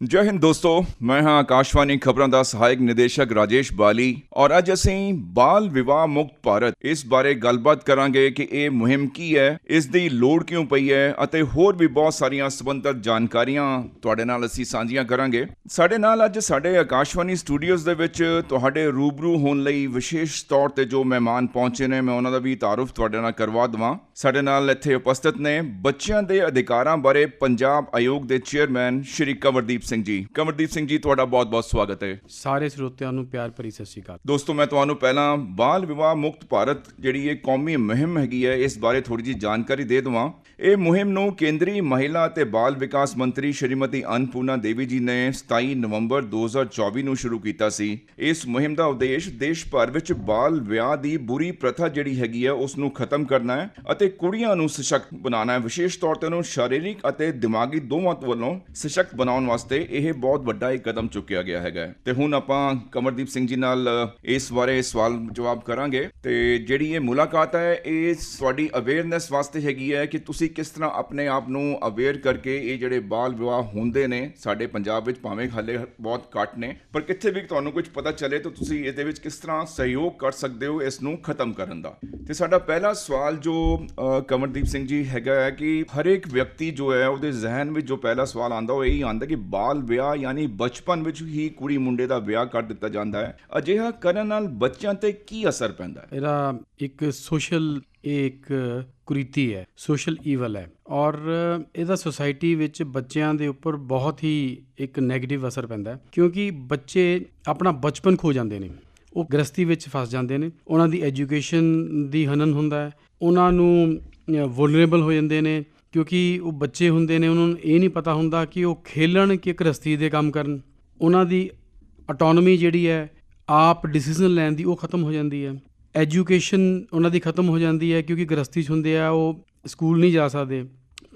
ਜੈ ਹਿੰਦ ਦੋਸਤੋ ਮੈਂ ਹਾਂ ਆਕਾਸ਼ਵਾਣੀ ਖਬਰਾਂ ਦਾ ਸਹਾਇਕ ਨਿਦੇਸ਼ਕ ਰਾਜੇਸ਼ ਬਾਲੀ ਔਰ ਅੱਜ ਅਸੀਂ ਬਾਲ ਵਿਵਾਹ ਮੁਕਤ ਭਾਰਤ ਇਸ ਬਾਰੇ ਗੱਲਬਾਤ ਕਰਾਂਗੇ ਕਿ ਇਹ ਮੁਹਿੰਮ ਕੀ ਹੈ ਇਸ ਦੀ ਲੋੜ ਕਿਉਂ ਪਈ ਹੈ ਅਤੇ ਹੋਰ ਵੀ ਬਹੁਤ ਸਾਰੀਆਂ ਸੰਬੰਧਿਤ ਜਾਣਕਾਰੀਆਂ ਤੁਹਾਡੇ ਨਾਲ ਅਸੀਂ ਸਾਂਝੀਆਂ ਕਰਾਂਗੇ ਸਾਡੇ ਨਾਲ ਅੱਜ ਸਾਡੇ ਆਕਾਸ਼ਵਾਣੀ ਸਟੂਡੀਓਜ਼ ਦੇ ਵਿੱਚ ਤੁਹਾਡੇ ਰੂਬਰੂ ਹੋਣ ਲਈ ਵਿਸ਼ੇਸ਼ ਤੌਰ ਤੇ ਜੋ ਮਹਿਮਾਨ ਪਹੁੰਚੇ ਨੇ ਮੈਂ ਉਹਨਾਂ ਦਾ ਵੀ ਤਾਰਫ ਤੁਹਾਡੇ ਨਾਲ ਕਰਵਾ ਦਵਾਂ ਸਾਡੇ ਨਾਲ ਇੱਥੇ ਉਪਸਥਿਤ ਨੇ ਬੱਚਿਆਂ ਦੇ ਅਧਿਕਾਰਾਂ ਬਾਰੇ ਪੰਜਾਬ ਆਯੋਗ ਦੇ ਚੇਅਰਮੈਨ ਸ਼੍ਰੀ ਕਵਰਦੀਪ ਸਿੰਘ ਜੀ ਕੰਵਰਦੀਪ ਸਿੰਘ ਜੀ ਤੁਹਾਡਾ ਬਹੁਤ-ਬਹੁਤ ਸਵਾਗਤ ਹੈ। ਸਾਰੇ ਸਰੋਤਿਆਂ ਨੂੰ ਪਿਆਰ ਭਰੀ ਸਤਿ ਸ਼੍ਰੀ ਅਕਾਲ। ਦੋਸਤੋ ਮੈਂ ਤੁਹਾਨੂੰ ਪਹਿਲਾਂ ਬਾਲ ਵਿਵਾਹ ਮੁਕਤ ਭਾਰਤ ਜਿਹੜੀ ਇਹ ਕੌਮੀ ਮੁਹਿੰਮ ਹੈਗੀ ਹੈ ਇਸ ਬਾਰੇ ਥੋੜੀ ਜਿਹੀ ਜਾਣਕਾਰੀ ਦੇ ਦਵਾਂ। ਇਹ ਮੁਹਿੰਮ ਨੂੰ ਕੇਂਦਰੀ ਮਹਿਲਾ ਅਤੇ ਬਾਲ ਵਿਕਾਸ ਮੰਤਰੀ ਸ਼੍ਰੀਮਤੀ ਅਨਪੂਰਨਾ ਦੇਵੀ ਜੀ ਨੇ 27 ਨਵੰਬਰ 2024 ਨੂੰ ਸ਼ੁਰੂ ਕੀਤਾ ਸੀ। ਇਸ ਮੁਹਿੰਮ ਦਾ ਉਦੇਸ਼ ਦੇਸ਼ ਭਰ ਵਿੱਚ ਬਾਲ ਵਿਆਹ ਦੀ ਬੁਰੀ ਪ੍ਰਥਾ ਜਿਹੜੀ ਹੈਗੀ ਹੈ ਉਸ ਨੂੰ ਖਤਮ ਕਰਨਾ ਹੈ ਅਤੇ ਕੁੜੀਆਂ ਨੂੰ ਸਸ਼ਕਤ ਬਣਾਉਣਾ ਹੈ। ਵਿਸ਼ੇਸ਼ ਤੌਰ ਤੇ ਉਹਨੂੰ ਸ਼ਾਰੀਰਿਕ ਅਤੇ ਦਿਮਾਗੀ ਦੋਵਾਂ ਵੱਲੋਂ ਸਸ਼ਕਤ ਬਣਾਉਣ ਵਾਸਤੇ ਇਹ ਬਹੁਤ ਵੱਡਾ ਇੱਕ ਕਦਮ ਚੁੱਕਿਆ ਗਿਆ ਹੈਗਾ ਤੇ ਹੁਣ ਆਪਾਂ ਕਮਰਦੀਪ ਸਿੰਘ ਜੀ ਨਾਲ ਇਸ ਬਾਰੇ ਸਵਾਲ ਜਵਾਬ ਕਰਾਂਗੇ। ਤੇ ਜਿਹੜੀ ਇਹ ਮੁਲਾਕਾਤ ਹੈ, ਇਹ ਤੁਹਾਡੀ ਅਵੇਅਰਨੈਸ ਵਾਸਤੇ ਹੈਗੀ ਹੈ ਕਿ ਤੁਸੀਂ ਕਿਸ ਤਰ੍ਹਾਂ ਆਪਣੇ ਆਪ ਨੂੰ ਅਵੇਅਰ ਕਰਕੇ ਇਹ ਜਿਹੜੇ ਬਾਲ ਵਿਵਾਹ ਹੁੰਦੇ ਨੇ, ਸਾਡੇ ਪੰਜਾਬ ਵਿੱਚ ਭਾਵੇਂ ਹਾਲੇ ਬਹੁਤ ਘੱਟ ਨੇ, ਪਰ ਕਿੱਥੇ ਵੀ ਤੁਹਾਨੂੰ ਕੁਝ ਪਤਾ ਚੱਲੇ ਤਾਂ ਤੁਸੀਂ ਇਹਦੇ ਵਿੱਚ ਕਿਸ ਤਰ੍ਹਾਂ ਸਹਿਯੋਗ ਕਰ ਸਕਦੇ ਹੋ ਇਸ ਨੂੰ ਖਤਮ ਕਰਨ ਦਾ। ਤੇ ਸਾਡਾ ਪਹਿਲਾ ਸਵਾਲ ਜੋ ਕਮਰਦੀਪ ਸਿੰਘ ਜੀ ਹੈਗਾ ਹੈ ਕਿ ਹਰ ਇੱਕ ਵਿਅਕਤੀ ਜੋ ਹੈ, ਉਹਦੇ ਜ਼ਿਹਨ ਵਿੱਚ ਜੋ ਪਹਿਲਾ ਸਵਾਲ ਆਂਦਾ ਉਹ ਇਹੀ ਆਂਦਾ ਕਿ ਬਾਲ ਵਿਆਹ, ਯਾਨੀ ਬਚਪਨ ਵਿੱਚ ਹੀ ਕੁੜੀ ਮੁੰਡੇ ਦਾ ਵਿਆਹ ਕਰ ਦਿੱਤਾ ਜਾਂਦਾ ਹੈ। ਅਜਿਹਾ ਕਰਨ ਨਾਲ ਬੱਚਿਆਂ ਤੇ ਕੀ ਅਸਰ ਪੈਂਦਾ ਹੈ? ਇਹਦਾ ਇੱਕ ਸੋਸ਼ਲ, ਇਹ ਇੱਕ ਕੁਰੀਤੀ ਹੈ, ਸੋਸ਼ਲ ਈਵਲ ਹੈ। ਔਰ ਇਹਦਾ ਸੋਸਾਇਟੀ ਵਿੱਚ ਬੱਚਿਆਂ ਦੇ ਉੱਪਰ ਬਹੁਤ ਹੀ ਇੱਕ 네ਗੇਟਿਵ ਅਸਰ ਪੈਂਦਾ ਹੈ। ਕਿਉਂਕਿ ਬੱਚੇ ਆਪਣਾ ਬਚਪਨ ਖੋ ਜਾਂਦੇ ਨੇ। ਉਹ ਗ੍ਰਸਤੀ ਵਿੱਚ ਫਸ ਜਾਂਦੇ ਨੇ। ਉਹਨਾਂ ਦੀ ਐਜੂਕੇਸ਼ਨ ਦੀ ਹਨਨ ਹੁੰਦਾ ਹੈ। ਉਹਨਾਂ ਨੂੰ ਵਲਨਰੇਬਲ ਹੋ ਜਾਂਦੇ ਨੇ। ਕਿਉਂਕਿ ਉਹ ਬੱਚੇ ਹੁੰਦੇ ਨੇ, ਉਹਨਾਂ ਨੂੰ ਇਹ ਨਹੀਂ ਪਤਾ ਹੁੰਦਾ ਕਿ ਉਹ ਖੇਲਣ ਕਿ ਗ੍ਰਸਤੀ ਦੇ ਕੰਮ ਕਰਨ। ਉਹਨਾਂ ਦੀ ਆਟੋਨੋਮੀ ਜਿਹੜੀ ਹੈ, ਆਪ ਡਿਸੀਜਨ ਲੈਣ ਦੀ ਉਹ ਖਤਮ ਹੋ ਜਾਂਦੀ ਹੈ। ਐਜੂਕੇਸ਼ਨ ਉਹਨਾਂ ਦੀ ਖਤਮ ਹੋ ਜਾਂਦੀ ਹੈ ਕਿਉਂਕਿ ਗ੍ਰਸਤੀ 'ਚ ਹੁੰਦੇ ਆ, ਉਹ ਸਕੂਲ ਨਹੀਂ ਜਾ ਸਕਦੇ।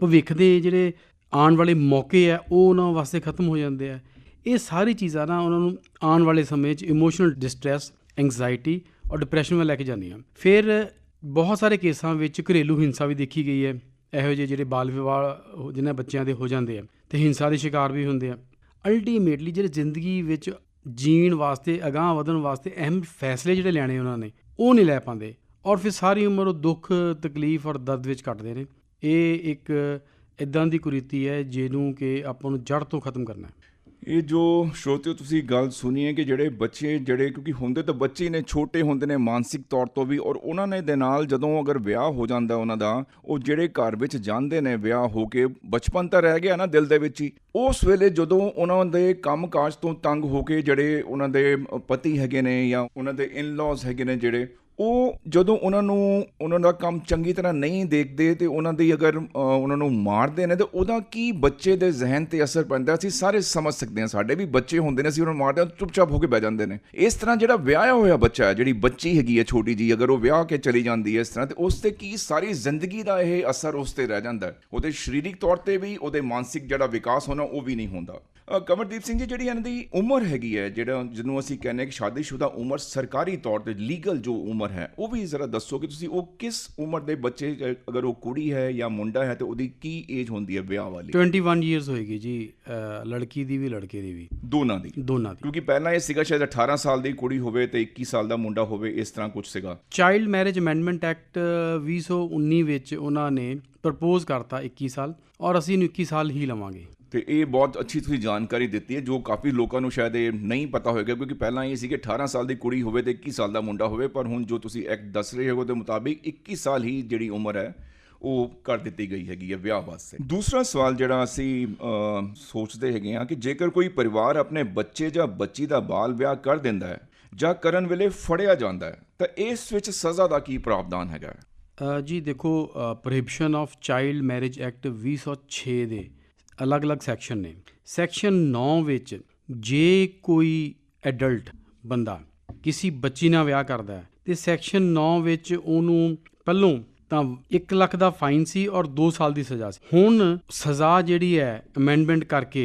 ਭਵਿੱਖ ਦੇ ਜਿਹੜੇ ਆਉਣ ਵਾਲੇ ਮੌਕੇ ਆ ਉਹ ਉਹਨਾਂ ਵਾਸਤੇ ਖਤਮ ਹੋ ਜਾਂਦੇ ਆ। ਇਹ ਸਾਰੀ ਚੀਜ਼ਾਂ ਨਾ ਉਹਨਾਂ ਨੂੰ ਆਉਣ ਵਾਲੇ ਸਮੇਂ 'ਚ ਇਮੋਸ਼ਨਲ ਡਿਸਟ੍ਰੈਸ ਐਂਗਜ਼ਾਇਟੀ ਔਰ ਡਿਪਰੈਸ਼ਨ ਵੱਲ ਲੈ ਕੇ ਜਾਂਦੀਆਂ। ਫਿਰ ਬਹੁਤ ਸਾਰੇ ਕੇਸਾਂ ਵਿੱਚ ਘਰੇਲੂ ਹਿੰਸਾ ਵੀ ਦੇਖੀ ਗਈ ਹੈ। ਇਹੋ ਜਿਹੇ ਜਿਹੜੇ ਬਾਲ ਵਿਵਾਹ ਹੋ- ਜਿਨ੍ਹਾਂ ਬੱਚਿਆਂ ਦੇ ਹੋ ਜਾਂਦੇ ਆ ਤੇ ਹਿੰਸਾ ਦੇ ਸ਼ਿਕਾਰ ਵੀ ਹੁੰਦੇ ਆ। ਅਲਟੀਮੇਟਲੀ ਜਿਹੜੇ ਜ਼ਿੰਦਗੀ ਵਿੱਚ ਜੀਣ ਵਾਸਤੇ, ਅਗਾਂਹ ਵਧਣ ਵਾਸਤੇ ਅਹਿਮ ਫੈਸਲੇ ਜਿਹੜੇ ਲੈਣੇ ਉਹਨਾਂ ਨੇ, ਉਹ ਨਹੀਂ ਲੈ ਪਾਉਂਦੇ। ਔਰ ਫਿਰ ਸਾਰੀ ਉਮਰ ਉਹ ਦੁੱਖ, ਤਕਲੀਫ ਔਰ ਦਰਦ ਵਿੱਚ ਕੱਟਦੇ ਨੇ। ਇਹ ਇੱਕ ਇਦਾਂ ਦੀ ਕੁਰੀਤੀ ਹੈ ਜਿਹਨੂੰ ਕਿ ਆਪਾਂ ਨੂੰ ਜੜ ਤੋਂ ਖਤਮ ਕਰਨਾ ਹੈ। ਇਹ ਜੋ ਸ਼ਰੋਤਿਓ ਤੁਸੀਂ ਗੱਲ ਸੁਣੀ ਹੈ ਕਿ ਜਿਹੜੇ ਬੱਚੇ, ਜਿਹੜੇ ਕਿਉਂਕਿ ਹੁੰਦੇ ਤਾਂ ਬੱਚੇ ਹੀ ਨੇ, ਛੋਟੇ ਹੁੰਦੇ ਨੇ ਮਾਨਸਿਕ ਤੌਰ ਤੋਂ ਵੀ, ਔਰ ਉਹਨਾਂ ਨੇ ਦੇ ਨਾਲ ਜਦੋਂ ਅਗਰ ਵਿਆਹ ਹੋ ਜਾਂਦਾ ਉਹਨਾਂ ਦਾ, ਉਹ ਜਿਹੜੇ ਘਰ ਵਿੱਚ ਜਾਂਦੇ ਨੇ ਵਿਆਹ ਹੋ ਕੇ, ਬਚਪਨ ਤਾਂ ਰਹਿ ਗਿਆ ਨਾ ਦਿਲ ਦੇ ਵਿੱਚ ਹੀ, ਉਸ ਵੇਲੇ ਜਦੋਂ ਉਹਨਾਂ ਦੇ ਕੰਮਕਾਜ ਤੋਂ ਤੰਗ ਹੋ ਕੇ ਜਿਹੜੇ ਉਹਨਾਂ ਦੇ ਪਤੀ ਹੈਗੇ ਨੇ ਜਾਂ ਉਹਨਾਂ ਦੇ ਇਨ-ਲॉज ਹੈਗੇ ਨੇ ਜਿਹੜੇ ਉਹ ਜਦੋਂ ਉਹਨਾਂ ਨੂੰ, ਉਹਨਾਂ ਦਾ ਕੰਮ ਚੰਗੀ ਤਰ੍ਹਾਂ ਨਹੀਂ ਦੇਖਦੇ ਤੇ ਉਹਨਾਂ ਦੀ ਅਗਰ ਉਹਨਾਂ ਨੂੰ ਮਾਰਦੇ ਨੇ, ਤੇ ਉਹਦਾ ਕੀ ਬੱਚੇ ਦੇ ਜ਼ਿਹਨ ਤੇ ਅਸਰ ਪੈਂਦਾ? ਅਸੀਂ ਸਾਰੇ ਸਮਝ ਸਕਦੇ ਹਾਂ ਸਾਡੇ ਵੀ ਬੱਚੇ ਹੁੰਦੇ ਨੇ, ਅਸੀਂ ਉਹਨਾਂ ਨੂੰ ਮਾਰਦੇ ਹਾਂ ਚੁੱਪਚਾਪ ਹੋ ਕੇ ਬਹਿ ਜਾਂਦੇ ਨੇ। ਇਸ ਤਰ੍ਹਾਂ ਜਿਹੜਾ ਵਿਆਹਿਆ ਹੋਇਆ ਬੱਚਾ ਹੈ, ਜਿਹੜੀ ਬੱਚੀ ਹੈਗੀ ਹੈ ਛੋਟੀ ਜੀ ਅਗਰ ਉਹ ਵਿਆਹ ਕੇ ਚਲੀ ਜਾਂਦੀ ਹੈ ਇਸ ਤਰ੍ਹਾਂ, ਤੇ ਉਸ ਤੇ ਕੀ ਸਾਰੀ ਜ਼ਿੰਦਗੀ ਦਾ ਇਹ ਅਸਰ ਉਸ ਤੇ ਰਹਿ ਜਾਂਦਾ ਉਹਦੇ ਸਰੀਰਕ ਤੌਰ ਤੇ ਵੀ, ਉਹਦੇ ਮਾਨਸਿਕ ਜਿਹੜਾ ਵਿਕਾਸ ਹੋਣਾ, ਉਹ ਵੀ ਨਹੀਂ ਹੁੰਦਾ। ਕਮਰਦੀਪ ਸਿੰਘ ਜੀ, ਜਿਹੜੀ ਇਹਨਾਂ ਦੀ ਉਮਰ ਹੈਗੀ ਹੈ, ਜਿਹੜਾ, ਜਿਹਨੂੰ ਅਸੀਂ ਕਹਿੰਦੇ ਹਾਂ ਕਿ ਸ਼ਾਦੀशुदा ਉਮਰ ਸਰਕਾਰੀ ਤੌਰ ਤੇ, ਲੀਗਲ ਜੋ ਉਮਰ ਹੈ ਉਹ ਵੀ ਜ਼ਰਾ ਦੱਸੋ ਕਿ ਤੁਸੀਂ ਉਹ ਕਿਸ ਉਮਰ ਦੇ ਬੱਚੇ ਅਗਰ ਉਹ ਕੁੜੀ ਹੈ ਜਾਂ ਮੁੰਡਾ ਹੈ ਤੇ ਉਹਦੀ ਕੀ ਏਜ ਹੁੰਦੀ ਹੈ ਵਿਆਹ ਵਾਲੀ? 21 ਇਅਰਸ ਹੋਏਗੀ ਜੀ ਲੜਕੀ ਦੀ ਵੀ ਲੜਕੇ ਦੀ ਵੀ। ਦੋਨਾਂ ਦੀ। ਦੋਨਾਂ ਦੀ। ਕਿਉਂਕਿ ਪਹਿਲਾਂ ਇਹ ਸੀਗਾ ਸ਼ਾਇਦ 18 ਸਾਲ ਦੀ ਕੁੜੀ ਹੋਵੇ ਤੇ 21 ਸਾਲ ਦਾ ਮੁੰਡਾ ਹੋਵੇ ਇਸ ਤਰ੍ਹਾਂ ਕੁਝ ਸੀਗਾ। ਚਾਈਲਡ ਮੈਰਿਜ ਅਮੈਂਡਮੈਂਟ ਐਕਟ 2019 ਵਿੱਚ ਉਹਨਾਂ ਨੇ ਪ੍ਰਪੋਜ਼ ਕਰਤਾ 21 ਸਾਲ ਔਰ ਅਸੀਂ ਇਹਨੂੰ 21 ਸਾਲ ਹੀ ਲਵਾਂਗੇ। ਤੇ ਇਹ ਬਹੁਤ ਅੱਛੀ ਤੁਸੀਂ ਜਾਣਕਾਰੀ ਦਿੱਤੀ ਹੈ, ਜੋ ਕਾਫੀ ਲੋਕਾਂ ਨੂੰ ਸ਼ਾਇਦ ਇਹ ਨਹੀਂ ਪਤਾ ਹੋਵੇਗਾ ਕਿਉਂਕਿ ਪਹਿਲਾਂ ਇਹ ਸੀ ਕਿ 18 ਸਾਲ ਦੀ ਕੁੜੀ ਹੋਵੇ ਤੇ 21 ਸਾਲ ਦਾ ਮੁੰਡਾ ਹੋਵੇ, ਪਰ ਹੁਣ ਜੋ ਤੁਸੀਂ ਐਕਟ ਦੱਸ ਰਹੇ ਹੋ ਦੇ ਮੁਤਾਬਿਕ 21 ਸਾਲ ਹੀ ਜਿਹੜੀ ਉਮਰ ਹੈ, ਉਹ ਕਰ ਦਿੱਤੀ ਗਈ ਹੈਗੀ ਹੈ ਵਿਆਹ ਵਾਸਤੇ। ਦੂਸਰਾ ਸਵਾਲ ਜਿਹੜਾ ਅਸੀਂ ਸੋਚਦੇ ਹੈਗੇ ਹਾਂ ਕਿ ਜੇਕਰ ਕੋਈ ਪਰਿਵਾਰ ਆਪਣੇ ਬੱਚੇ ਜਾਂ ਬੱਚੀ ਦਾ ਬਾਲ ਵਿਆਹ ਕਰ ਦਿੰਦਾ ਹੈ ਜਾਂ ਕਰਨ ਵੇਲੇ ਫੜਿਆ ਜਾਂਦਾ ਹੈ, ਤਾਂ ਇਸ ਵਿੱਚ ਸਜ਼ਾ ਦਾ ਕੀ ਪ੍ਰਾਵਧਾਨ ਹੈਗਾ? ਜੀ ਦੇਖੋ prohibition of child marriage act 2006 ਦੇ ਅਲੱਗ-ਅਲੱਗ ਸੈਕਸ਼ਨ ਨੇ। ਸੈਕਸ਼ਨ 9 ਵਿੱਚ ਜੇ ਕੋਈ ਐਡਲਟ ਬੰਦਾ ਕਿਸੇ ਬੱਚੀ ਨਾਲ ਵਿਆਹ ਕਰਦਾ ਹੈ, ਤੇ ਸੈਕਸ਼ਨ 9 ਵਿੱਚ ਉਹਨੂੰ ਪਹਿਲੋਂ ਤਾਂ 1 ਲੱਖ ਦਾ ਫਾਈਨ ਸੀ ਔਰ 2 ਸਾਲ ਦੀ ਸਜ਼ਾ ਸੀ। ਹੁਣ ਸਜ਼ਾ ਜਿਹੜੀ ਹੈ ਅਮੈਂਡਮੈਂਟ ਕਰਕੇ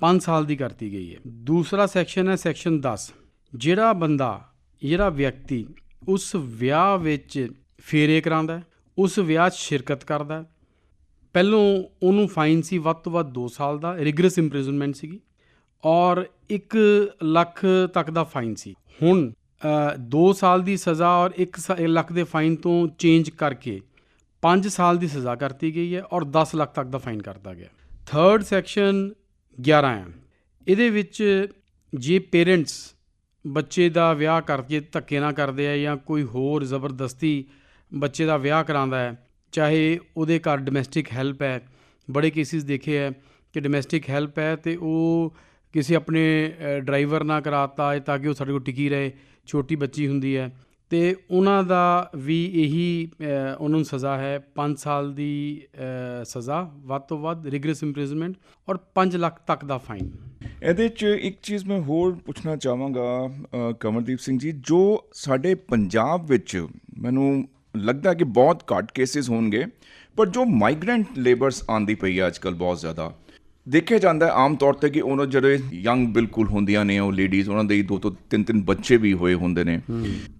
5 ਸਾਲ ਦੀ ਕਰਤੀ ਗਈ ਹੈ। ਦੂਸਰਾ ਸੈਕਸ਼ਨ ਹੈ ਸੈਕਸ਼ਨ 10 ਜਿਹੜਾ ਬੰਦਾ, ਜਿਹੜਾ ਵਿਅਕਤੀ ਉਸ ਵਿਆਹ ਵਿੱਚ ਫੇਰੇ ਕਰਾਉਂਦਾ ਉਸ ਵਿਆਹ 'ਚ ਸ਼ਿਰਕਤ ਕਰਦਾ ਪਹਿਲੋਂ ਉਹਨੂੰ ਫਾਈਨ ਸੀ, ਵੱਧ ਤੋਂ ਵੱਧ 2 ਸਾਲ ਦਾ ਰਿਗਰਸ ਇੰਪ੍ਰਿਜ਼ਨਮੈਂਟ ਸੀਗੀ ਔਰ 1 ਲੱਖ ਤੱਕ ਦਾ ਫਾਈਨ ਸੀ। ਹੁਣ 2 ਸਾਲ ਦੀ ਸਜ਼ਾ ਔਰ 1 ਲੱਖ ਦੇ ਫਾਈਨ ਤੋਂ ਚੇਂਜ ਕਰਕੇ 5 ਸਾਲ ਦੀ ਸਜ਼ਾ ਕਰਤੀ ਗਈ ਹੈ ਔਰ 10 ਲੱਖ ਤੱਕ ਦਾ ਫਾਈਨ ਕਰਤਾ ਗਿਆ। ਥਰਡ ਸੈਕਸ਼ਨ 11 ਹੈ ਇਹਦੇ ਵਿੱਚ ਜੇ ਪੇਰੈਂਟਸ ਬੱਚੇ ਦਾ ਵਿਆਹ ਕਰਕੇ ਧੱਕੇ ਨਾ ਕਰਦੇ ਆ ਜਾਂ ਕੋਈ ਹੋਰ ਜ਼ਬਰਦਸਤੀ ਬੱਚੇ ਦਾ ਵਿਆਹ ਕਰਾਉਂਦਾ ਹੈ ਚਾਹੇ ਉਹਦੇ ਘਰ ਡੋਮੈਸਟਿਕ ਹੈਲਪ ਹੈ ਬੜੇ ਕੇਸਿਸ ਦੇਖੇ ਹੈ ਕਿ ਡੋਮੈਸਟਿਕ ਹੈਲਪ ਹੈ ਤੇ ਉਹ ਕਿਸੇ ਆਪਣੇ ਡਰਾਈਵਰ ਨਾਲ ਕਰਾਤਾ ਹੈ ਤਾਂ ਕਿ ਉਹ ਸਾਡੇ ਕੋਲ ਟਿਕੀ ਰਹੇ ਛੋਟੀ ਬੱਚੀ ਹੁੰਦੀ ਹੈ ਤੇ ਉਹਨਾਂ ਦਾ ਵੀ ਇਹੀ ਉਹਨਾਂ ਨੂੰ ਸਜ਼ਾ ਹੈ 5 ਸਾਲ ਦੀ ਸਜ਼ਾ ਵੱਧ ਤੋਂ ਵੱਧ ਰਿਗਰਸ ਇੰਪ੍ਰਿਜ਼ਨਮੈਂਟ ਔਰ 5 ਲੱਖ ਤੱਕ ਦਾ ਫਾਈਨ ਇਹਦੇ 'ਚ ਇੱਕ ਚੀਜ਼ ਮੈਂ ਹੋਰ ਪੁੱਛਣਾ ਚਾਹਾਂਗਾ ਅ, ਕਮਲਦੀਪ ਸਿੰਘ ਜੀ ਜੋ ਸਾਡੇ ਪੰਜਾਬ ਵਿੱਚ ਮੈਨੂੰ ਲੱਗਦਾ ਕਿ ਬਹੁਤ ਘੱਟ ਕੇਸਿਸ ਹੋਣਗੇ ਪਰ ਜੋ ਮਾਈਗ੍ਰੈਂਟ ਲੇਬਰਸ ਆਂਦੀ ਪਈ ਹੈ ਅੱਜਕੱਲ ਬਹੁਤ ਜ਼ਿਆਦਾ। ਦੇਖਿਆ ਜਾਂਦਾ ਆਮ ਤੌਰ ਤੇ ਕਿ ਉਹਨਾਂ ਜਿਹੜੇ ਯੰਗ ਬਿਲਕੁਲ ਹੁੰਦੀਆਂ ਨੇ ਉਹ ਲੇਡੀਜ਼ ਉਹਨਾਂ ਦੇ ਦੋ ਤੋਂ ਤਿੰਨ ਤਿੰਨ ਬੱਚੇ ਵੀ ਹੋਏ ਹੁੰਦੇ ਨੇ।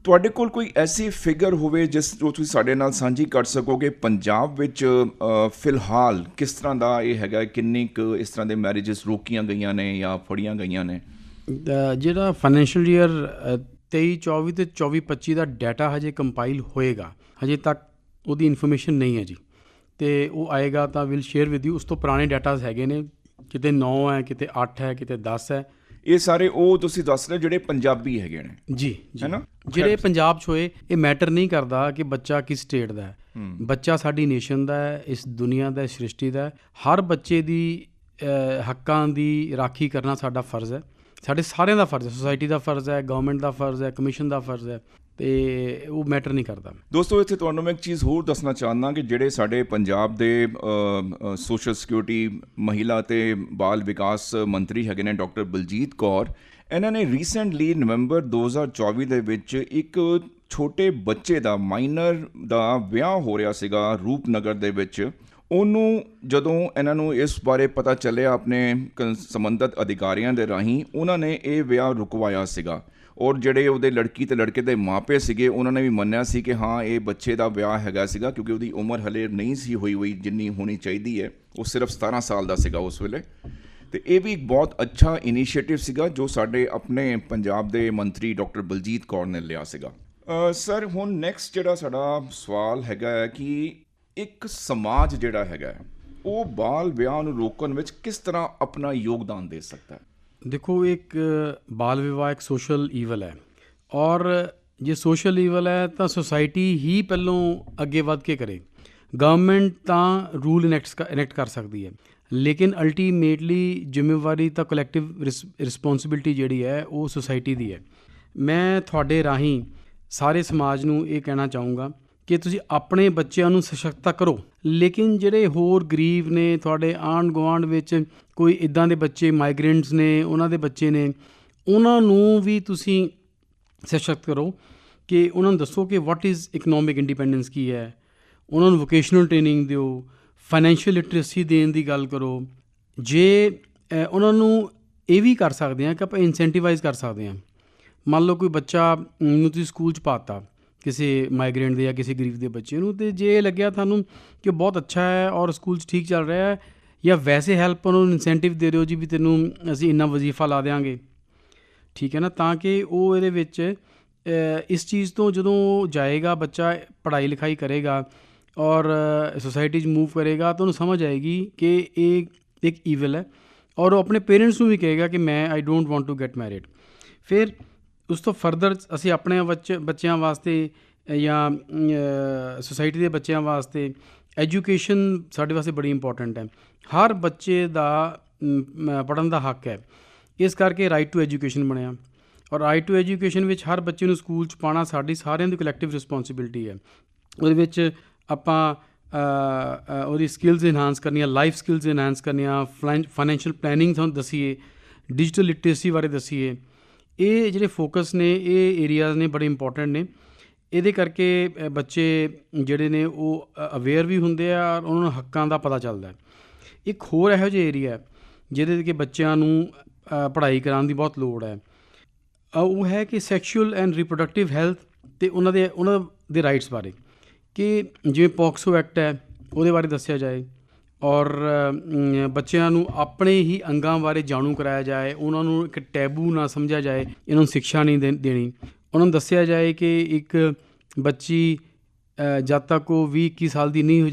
ਤੁਹਾਡੇ ਕੋਲ ਕੋਈ ਐਸੀ ਫਿਗਰ ਹੋਵੇ ਜਿਸ ਜੋ ਤੁਸੀਂ ਸਾਡੇ ਨਾਲ ਸਾਂਝੀ ਕਰ ਸਕੋਗੇ? ਪੰਜਾਬ ਵਿੱਚ ਫਿਲਹਾਲ ਕਿਸ ਤਰ੍ਹਾਂ ਦਾ ਇਹ ਹੈਗਾ? ਕਿੰਨੀ ਕੁ ਇਸ ਤਰ੍ਹਾਂ ਦੇ ਮੈਰਿਜਸ ਰੋਕੀਆਂ ਗਈਆਂ ਨੇ ਜਾਂ ਫੜੀਆਂ ਗਈਆਂ ਨੇ? ਜਿਹੜਾ ਫਾਈਨੈਂਸ਼ੀਅਲ ਈਅਰ 23 24 ਤੇ 24 25 ਦਾ ਡਾਟਾ ਹਜੇ ਕੰਪਾਈਲ ਹੋਏਗਾ। ਹਜੇ ਤੱਕ ਉਹਦੀ ਇਨਫੋਰਮੇਸ਼ਨ ਨਹੀਂ ਹੈ ਜੀ। ਤੇ ਉਹ ਆਏਗਾ ਤਾਂ ਵਿਲ ਸ਼ੇਅਰ ਵਿਦ ਯੂ ਉਸ ਤੋਂ ਪੁਰਾਣੇ ਡਾਟਾਸ ਹੈਗੇ ਨੇ। ਕਿਤੇ 9 ਹੈ ਕਿਤੇ 8 ਹੈ ਕਿਤੇ 10 ਹੈ। ਇਹ ਸਾਰੇ ਉਹ ਤੁਸੀਂ ਦੱਸ ਰਹੇ ਜਿਹੜੇ ਪੰਜਾਬੀ ਹੈਗੇ ਨੇ। ਜੀ ਹੈ ਨਾ? ਜਿਹੜੇ ਪੰਜਾਬ 'ਚ ਹੋਏ ਇਹ ਮੈਟਰ ਨਹੀਂ ਕਰਦਾ ਕਿ ਬੱਚਾ ਕਿਸ ਸਟੇਟ ਦਾ ਹੈ। ਬੱਚਾ ਸਾਡੀ ਨੇਸ਼ਨ ਦਾ ਹੈ ਇਸ ਦੁਨੀਆ ਦਾ ਸ੍ਰਿਸ਼ਟੀ ਦਾ ਹਰ ਬੱਚੇ ਦੀ ਹੱਕਾਂ ਦੀ ਰਾਖੀ ਕਰਨਾ ਸਾਡਾ ਫਰਜ਼ ਹੈ। ਸਾਡੇ ਸਾਰਿਆਂ ਦਾ ਫਰਜ਼ ਹੈ ਸੋਸਾਇਟੀ ਦਾ ਫਰਜ਼ ਹੈ ਗਵਰਨਮੈਂਟ ਦਾ ਫਰਜ਼ ਹੈ ਕਮਿਸ਼ਨ ਦਾ ਫਰਜ਼ ਹੈ, ਤੇ ਉਹ ਮੈਟਰ ਨਹੀਂ ਕਰਦਾ। ਦੋਸਤੋ, ਇੱਥੇ ਤੁਹਾਨੂੰ ਮੈਂ ਇੱਕ ਚੀਜ਼ ਹੋਰ ਦੱਸਣਾ ਚਾਹੁੰਦਾ ਕਿ ਜਿਹੜੇ ਸਾਡੇ ਪੰਜਾਬ ਦੇ ਸੋਸ਼ਲ ਸਿਕਿਉਰਿਟੀ ਮਹਿਲਾ ਤੇ ਬਾਲ ਵਿਕਾਸ ਮੰਤਰੀ ਹੈਗੇ ਨੇ ਡਾਕਟਰ ਬਲਜੀਤ ਕੌਰ, ਇਹਨਾਂ ਨੇ ਰੀਸੈਂਟਲੀ ਨਵੰਬਰ 2024 ਦੇ ਵਿੱਚ ਇੱਕ ਛੋਟੇ ਬੱਚੇ ਦਾ ਮਾਈਨਰ ਦਾ ਵਿਆਹ ਹੋ ਰਿਹਾ ਸੀਗਾ ਰੂਪਨਗਰ ਦੇ ਵਿੱਚ। ਉਹਨੂੰ ਜਦੋਂ ਇਹਨਾਂ ਨੂੰ ਇਸ ਬਾਰੇ ਪਤਾ ਚੱਲਿਆ ਆਪਣੇ ਕੰ- ਅਧਿਕਾਰੀਆਂ ਦੇ ਰਾਹੀਂ, ਉਹਨਾਂ ਨੇ ਇਹ ਵਿਆਹ ਰੁਕਵਾਇਆ ਸੀਗਾ। ਔਰ ਜਿਹੜੇ ਉਹਦੇ ਲੜਕੀ ਤੇ ਲੜਕੇ ਦੇ ਮਾਪੇ ਸੀਗੇ, ਉਹਨਾਂ ਨੇ ਵੀ ਮੰਨਿਆ ਸੀ ਕਿ ਹਾਂ, ਇਹ ਬੱਚੇ ਦਾ ਵਿਆਹ ਹੈਗਾ ਸੀਗਾ, ਕਿਉਂਕਿ ਉਹਦੀ ਉਮਰ ਹਲੇ ਨਹੀਂ ਸੀ ਹੋਈ ਹੋਈ ਜਿੰਨੀ ਹੋਣੀ ਚਾਹੀਦੀ ਹੈ। ਉਹ ਸਿਰਫ 17 ਸਾਲ ਦਾ ਸੀਗਾ ਉਸ ਵੇਲੇ। ਤੇ ਇਹ ਵੀ ਇੱਕ ਬਹੁਤ ਅੱਛਾ ਇਨੀਸ਼ੀਏਟਿਵ ਸੀਗਾ, ਜੋ ਸਾਡੇ ਆਪਣੇ ਪੰਜਾਬ ਦੇ ਮੰਤਰੀ ਡਾਕਟਰ ਬਲਜੀਤ ਕੌਰ ਨੇ ਲਿਆ ਸੀਗਾ। ਸਰ, ਹੁਣ ਨੈਕਸਟ ਜਿਹੜਾ ਸਾਡਾ ਸਵਾਲ ਹੈਗਾ ਹੈ ਕਿ ਇੱਕ ਸਮਾਜ ਜਿਹੜਾ ਹੈਗਾ ਉਹ ਬਾਲ ਵਿਆਹ ਨੂੰ ਰੋਕਣ ਵਿੱਚ ਕਿਸ ਤਰ੍ਹਾਂ ਆਪਣਾ ਯੋਗਦਾਨ ਦੇ ਸਕਦਾ ਹੈ? ਦੇਖੋ, ਇੱਕ ਬਾਲ ਵਿਵਾਹ ਇੱਕ ਸੋਸ਼ਲ ਈਵਲ ਹੈ। ਔਰ ਜੇ ਸੋਸ਼ਲ ਈਵਲ ਹੈ ਤਾਂ ਸੋਸਾਇਟੀ ਹੀ ਪਹਿਲੋਂ ਅੱਗੇ ਵੱਧ ਕੇ ਕਰੇ। ਗਵਰਨਮੈਂਟ ਤਾਂ ਰੂਲ ਇਨੈਕਟ ਇਨੈਕਟ ਕਰ ਸਕਦੀ ਹੈ। ਲੇਕਿਨ ਅਲਟੀਮੇਟਲੀ ਜ਼ਿੰਮੇਵਾਰੀ ਤਾਂ ਕਲੈਕਟਿਵ ਰਿਸਪੌਂਸਿਬਿਲਟੀ ਜਿਹੜੀ ਹੈ, ਉਹ ਸੋਸਾਇਟੀ ਦੀ ਹੈ। ਮੈਂ ਤੁਹਾਡੇ ਰਾਹੀਂ ਸਾਰੇ ਸਮਾਜ ਨੂੰ ਇਹ ਕਹਿਣਾ ਚਾਹੂੰਗਾ ਕਿ ਤੁਸੀਂ ਆਪਣੇ ਬੱਚਿਆਂ ਨੂੰ ਸਸ਼ਕਤਾ ਕਰੋ। ਲੇਕਿਨ ਜਿਹੜੇ ਹੋਰ ਗਰੀਬ ਨੇ, ਤੁਹਾਡੇ ਆਂਢ ਗੁਆਂਢ ਵਿੱਚ ਕੋਈ ਇਦਾਂ ਦੇ ਬੱਚੇ ਮਾਈਗ੍ਰੈਂਟਸ ਨੇ, ਉਹਨਾਂ ਦੇ ਬੱਚੇ ਨੇ, ਉਹਨਾਂ ਨੂੰ ਵੀ ਤੁਸੀਂ ਸਸ਼ਕਤ ਕਰੋ ਕਿ ਉਹਨਾਂ ਨੂੰ ਦੱਸੋ ਕਿ ਵਾਟ ਇਜ਼ ਇਕਨੋਮਿਕ ਇੰਡੀਪੈਂਡੈਂਸ ਕੀ ਹੈ। ਉਹਨਾਂ ਨੂੰ ਵੋਕੇਸ਼ਨਲ ਟ੍ਰੇਨਿੰਗ ਦਿਓ ਫਾਈਨੈਂਸ਼ੀਅਲ ਲਿਟਰੇਸੀ ਦੇਣ ਦੀ ਗੱਲ ਕਰੋ। ਜੇ ਉਹਨਾਂ ਨੂੰ ਇਹ ਵੀ ਕਰ ਸਕਦੇ ਆ ਕਿ ਆਪਾਂ ਇਨਸੈਂਟੀਵਾਈਜ਼ ਕਰ ਸਕਦੇ ਹਾਂ। ਮੰਨ ਲਓ ਕੋਈ ਬੱਚਾ ਨੂੰ ਤੁਸੀਂ ਸਕੂਲ ਚ ਪਾਤਾ। ਕਿਸੇ ਮਾਈਗ੍ਰੈਂਟ ਦੇ ਜਾਂ ਕਿਸੇ ਗਰੀਬ ਦੇ ਬੱਚੇ ਨੂੰ, ਤੇ ਜੇ ਇਹ ਲੱਗਿਆ ਤੁਹਾਨੂੰ ਕਿ ਉਹ ਬਹੁਤ ਅੱਛਾ ਹੈ ਔਰ ਸਕੂਲ 'ਚ ਠੀਕ ਚੱਲ ਰਿਹਾ ਹੈ, ਜਾਂ ਵੈਸੇ ਹੈਲਪ ਉਹਨੂੰ ਇਨਸੈਂਟਿਵ ਦੇ ਦਿਓ ਜੀ ਵੀ ਤੈਨੂੰ ਅਸੀਂ ਇੰਨਾ ਵਜ਼ੀਫਾ ਲਾ ਦੇਵਾਂਗੇ ਠੀਕ ਹੈ ਨਾ? ਤਾਂ ਕਿ ਉਹ ਇਹਦੇ ਵਿੱਚ ਇਸ ਚੀਜ਼ ਤੋਂ ਜਦੋਂ ਜਾਏਗਾ, ਬੱਚਾ ਪੜ੍ਹਾਈ ਲਿਖਾਈ ਕਰੇਗਾ ਔਰ ਸੋਸਾਇਟੀ 'ਚ ਮੂਵ ਕਰੇਗਾ, ਤਾਂ ਉਹਨੂੰ ਸਮਝ ਆਏਗੀ ਕਿ ਇਹ ਇੱਕ ਈਵਲ ਹੈ ਔਰ ਉਹ ਆਪਣੇ ਪੇਰੈਂਟਸ ਨੂੰ ਵੀ ਕਹੇਗਾ ਕਿ ਮੈਂ I don't want to get married ਫਿਰ ਉਸ ਤੋਂ ਫਰਦਰ ਅਸੀਂ ਆਪਣੇ ਬੱਚੇ, ਬੱਚਿਆਂ ਵਾਸਤੇ ਜਾਂ ਸੋਸਾਇਟੀ ਦੇ ਬੱਚਿਆਂ ਵਾਸਤੇ ਐਜੂਕੇਸ਼ਨ ਸਾਡੇ ਵਾਸਤੇ ਬੜੀ ਇੰਪੋਰਟੈਂਟ ਹੈ। ਹਰ ਬੱਚੇ ਦਾ ਪੜਨ ਦਾ ਹੱਕ ਹੈ। ਇਸ ਕਰਕੇ ਰਾਈਟ ਟੂ ਐਜੂਕੇਸ਼ਨ ਬਣਿਆ। ਔਰ ਰਾਈਟ ਟੂ ਐਜੂਕੇਸ਼ਨ ਵਿੱਚ ਹਰ ਬੱਚੇ ਨੂੰ ਸਕੂਲ 'ਚ ਪਾਣਾ ਸਾਡੀ ਸਾਰਿਆਂ ਦੀ ਕਲੈਕਟਿਵ ਰਿਸਪੌਂਸਿਬਿਲਟੀ ਹੈ। ਉਹਦੇ ਵਿੱਚ ਆਪਾਂ ਉਹਦੀ ਸਕਿੱਲਸ ਇਨਹਾਂਸ ਕਰਨੀਆਂ ਲਾਈਫ ਸਕਿੱਲਸ ਇਨਹਾਂਸ ਕਰਨੀਆਂ ਫਾਈਨੈਂਸ਼ੀਅਲ ਪਲੈਨਿੰਗ ਤੁਹਾਨੂੰ ਦਸੀਏ ਡਿਜੀਟਲ ਲਿਟਰੇਸੀ ਬਾਰੇ ਦਸੀਏ। ਇਹ ਜਿਹੜੇ ਫੋਕਸ ਨੇ, ਇਹ ਏਰੀਆਜ਼ ਨੇ ਬੜੇ ਇੰਪੋਰਟੈਂਟ ਨੇ। ਇਹਦੇ ਕਰਕੇ ਬੱਚੇ ਜਿਹੜੇ ਨੇ ਉਹ ਅਵੇਅਰ ਵੀ ਹੁੰਦੇ ਆ ਔਰ ਉਹਨਾਂ ਨੂੰ ਹੱਕਾਂ ਦਾ ਪਤਾ ਚੱਲਦਾ ਹੈ। ਇੱਕ ਹੋਰ ਇਹੋ ਜਿਹਾ ਏਰੀਆ ਹੈ, ਜਿਹਦੇ ਕਿ ਬੱਚਿਆਂ ਨੂੰ ਪੜ੍ਹਾਈ ਕਰਾਉਣ ਦੀ ਬਹੁਤ ਲੋੜ ਹੈ। ਉਹ ਹੈ ਕਿ ਸੈਕਸ਼ੂਅਲ ਐਂਡ ਰਿਪਰੋਡਕਟਿਵ ਹੈਲਥ ਤੇ ਉਹਨਾਂ ਦੇ ਉਹਨਾਂ ਦੇ ਰਾਈਟਸ ਬਾਰੇ। ਕਿ ਜਿਵੇਂ ਪੌਕਸੋ ਐਕਟ ਹੈ, ਉਹਦੇ ਬਾਰੇ ਦੱਸਿਆ ਜਾਏ। ਔਰ ਬੱਚਿਆਂ ਨੂੰ ਆਪਣੇ ਹੀ ਅੰਗਾਂ ਬਾਰੇ ਜਾਣੂ ਕਰਾਇਆ ਜਾਏ, ਉਹਨਾਂ ਨੂੰ ਇੱਕ ਟੈਬੂ ਨਾ ਸਮਝਿਆ ਜਾਏ, ਇਹਨਾਂ ਨੂੰ ਸਿੱਖਿਆ ਨਹੀਂ ਦੇ- ਦੇਣੀ। ਉਹਨਾਂ ਨੂੰ ਦੱਸਿਆ ਜਾਏ ਕਿ ਇੱਕ ਬੱਚੀ ਜਦ ਤੱਕ ਉਹ 20 21 ਸਾਲ ਦੀ ਨਹੀਂ ਹੋ